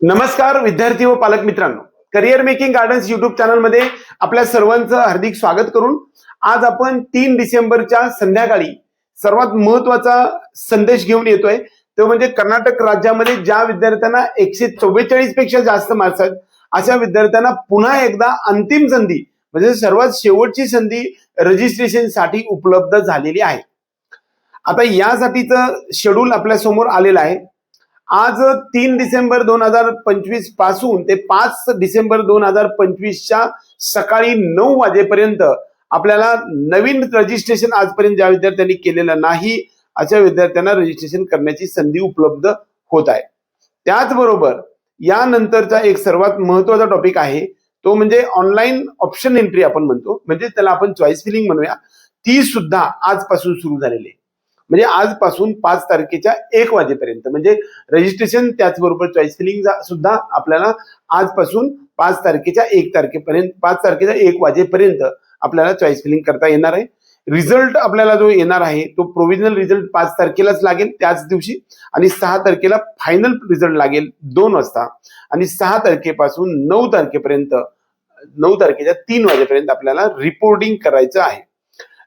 नमस्कार विद्यार्थी व पालक मित्रांनो. करिअर मेकिंग गार्डन्स युट्यूब चॅनलमध्ये आपल्या सर्वांचं हार्दिक स्वागत करून आज आपण तीन डिसेंबरच्या संध्याकाळी सर्वात महत्त्वाचा संदेश घेऊन येतोय. तो म्हणजे कर्नाटक राज्यामध्ये ज्या विद्यार्थ्यांना एकशे चव्वेचाळीसपेक्षा जास्त मार्क्स आहेत अशा विद्यार्थ्यांना पुन्हा एकदा अंतिम संधी म्हणजे सर्वात शेवटची संधी रजिस्ट्रेशनसाठी उपलब्ध झालेली आहे. आता यासाठीचं शेड्यूल आपल्यासमोर आलेलं आहे. आज तीन डिसेंबर दोन हजार पंचवीसपासून ते पाच डिसेंबर दोन हजार पंचवीसच्या सकाळी नऊ वाजेपर्यंत आपल्याला नवीन रजिस्ट्रेशन आजपर्यंत ज्या विद्यार्थ्यांनी केलेलं नाही अशा विद्यार्थ्यांना रजिस्ट्रेशन करण्याची संधी उपलब्ध होत आहे. त्याचबरोबर यानंतरचा एक सर्वात महत्त्वाचा टॉपिक आहे तो म्हणजे ऑनलाईन ऑप्शन एंट्री आपण म्हणतो म्हणजे त्याला आपण चॉईस फिलिंग म्हणूया. ती सुद्धा आजपासून सुरू झालेली आहे. म्हणजे आजपासून पाच तारखेच्या एक वाजेपर्यंत. म्हणजे रजिस्ट्रेशन त्याचबरोबर चॉईस फिलिंग सुद्धा आपल्याला आजपासून पाच तारखेच्या एक तारखेपर्यंत पाच तारखेच्या एक वाजेपर्यंत आपल्याला चॉईस फिलिंग करता येणार आहे. रिझल्ट आपल्याला जो येणार आहे तो प्रोव्हिजनल रिझल्ट पाच तारखेलाच लागेल त्याच दिवशी आणि सहा तारखेला फायनल रिझल्ट लागेल दोन वाजता. आणि सहा तारखेपासून नऊ तारखेपर्यंत नऊ तारखेच्या तीन वाजेपर्यंत आपल्याला रिपोर्टिंग करायचं आहे.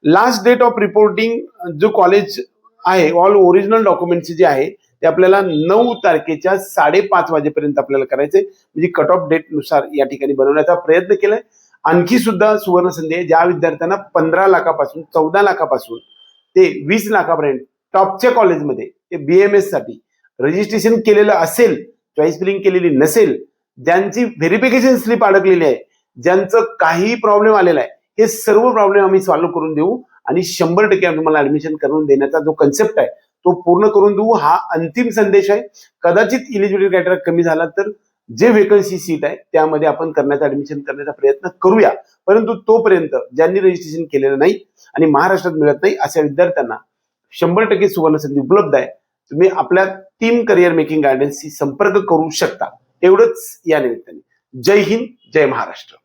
लास्ट डेट ऑफ रिपोर्टिंग जो कॉलेज आहे ऑल ओरिजिनल डॉक्युमेंट्स जे आहे ते आपल्याला नऊ तारखेच्या साडेपाच वाजेपर्यंत आपल्याला करायचंय म्हणजे कट ऑफ डेटनुसार या ठिकाणी बनवण्याचा प्रयत्न केलाय. आणखी सुद्धा सुवर्ण संधी आहे. ज्या विद्यार्थ्यांना पंधरा लाखापासून चौदा लाखापासून ते वीस लाखापर्यंत टॉपच्या कॉलेजमध्ये ते बीएमएससाठी रजिस्ट्रेशन केलेलं असेल चॉईस फिलिंग केलेली नसेल ज्यांची व्हेरिफिकेशन स्लिप अडकलेली आहे ज्यांचं काही प्रॉब्लेम आलेला आहे हे सर्व प्रॉब्लेम आम्ही सॉल्व्ह करून देऊ. आणि शंभर टक्के तुम्हाला ऍडमिशन करून देण्याचा जो कन्सेप्ट आहे तो पूर्ण करून देऊ. हा अंतिम संदेश आहे. कदाचित इलिजिबिलिटी क्रायटेरिया कमी झाला तर जे वेकन्सी सीट आहे त्यामध्ये आपण करण्याचा ऍडमिशन करण्याचा प्रयत्न करूया. परंतु तोपर्यंत ज्यांनी रजिस्ट्रेशन केलेलं नाही आणि महाराष्ट्रात मिळत नाही अशा विद्यार्थ्यांना शंभर टक्के सुवर्ण संधी उपलब्ध आहे. तुम्ही आपल्या टीम करिअर मेकिंग गार्डन्सशी संपर्क करू शकता. एवढंच या निमित्ताने. जय हिंद जय महाराष्ट्र.